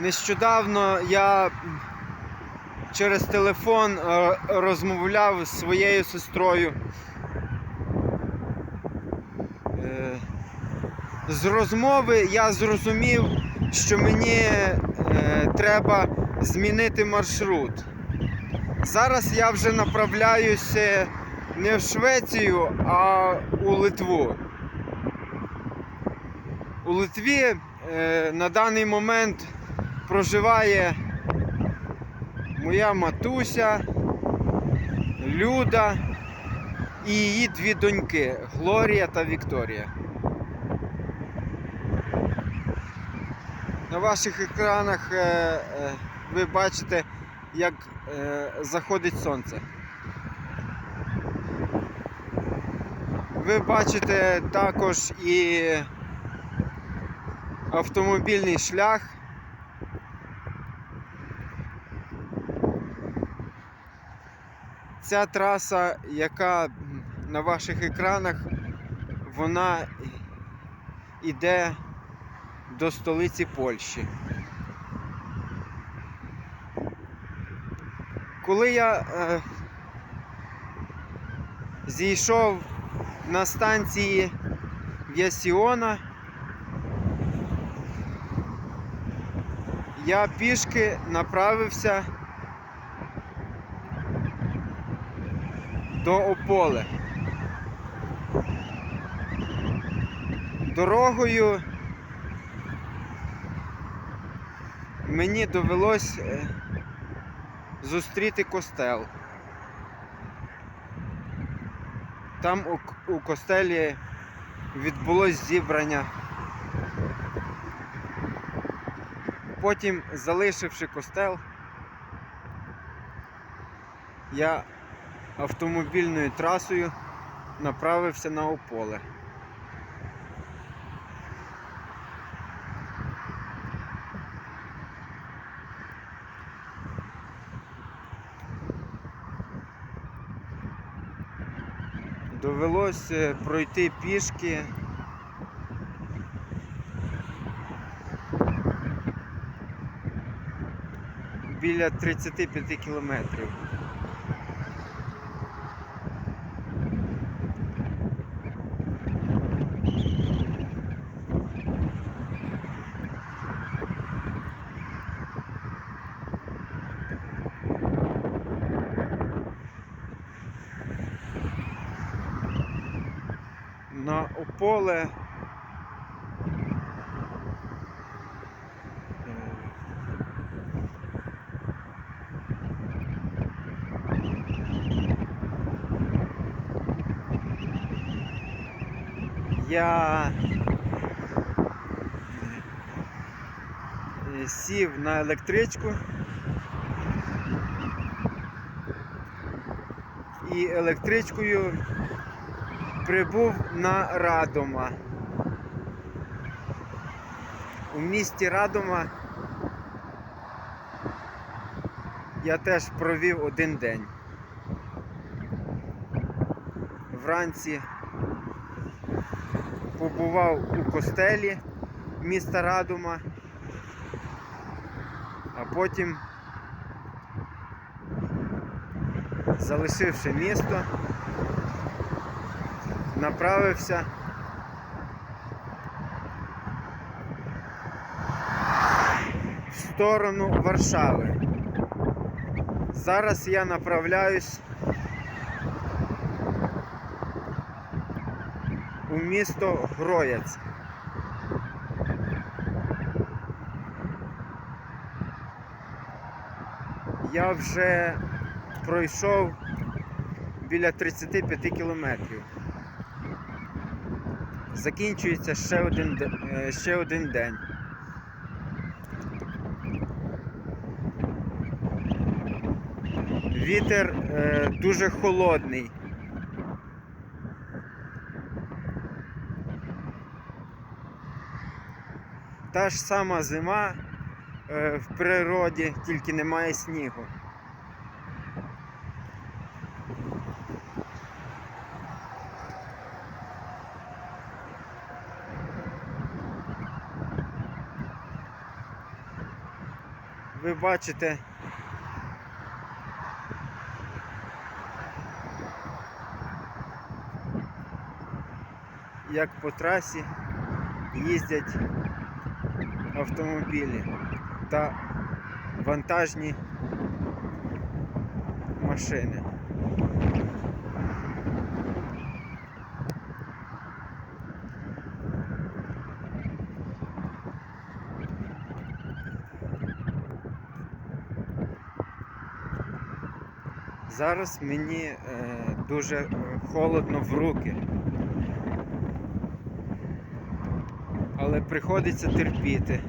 Нещодавно я через телефон е, розмовляв з своєю сестрою. Е, З розмови я зрозумів, що мені е, треба змінити маршрут. Зараз я вже направляюся не в Швецію, а у Литву. У Литві на даний момент проживає моя матуся, Люда і її дві доньки Глорія та Вікторія. На ваших екранах е, е, ви бачите, як е, заходить сонце. Ви бачите також і автомобільний шлях. Ця траса, яка на ваших екранах, вона йде до столиці Польщі. Коли я е, зійшов на станції В'ясіона, я пішки направився до Ополе. Дорогою мені довелось е, зустріти костел. Там у, костелі відбулось зібрання. Потім, залишивши костел, я автомобільною трасою направився на Ополе. Довелось е, пройти пішки. Біля 35 кілометрів. На ополе. Я сів на електричку і електричкою прибув на Радома. У місті Радома я теж провів один день. Вранці побував у костелі міста Радома, а потім, залишивши місто, направився в сторону Варшави. Зараз я направляюсь у місто Гроєць. Я вже пройшов біля 35 кілометрів. Закінчується ще один, е, ще один день. Вітер е, дуже холодний. Та ж сама зима е, в природі, тільки немає снігу. Ви бачите. Як по трасі їздять автомобілі та вантажні машини. Зараз мені е, дуже е, холодно в руки. Але приходиться терпіти.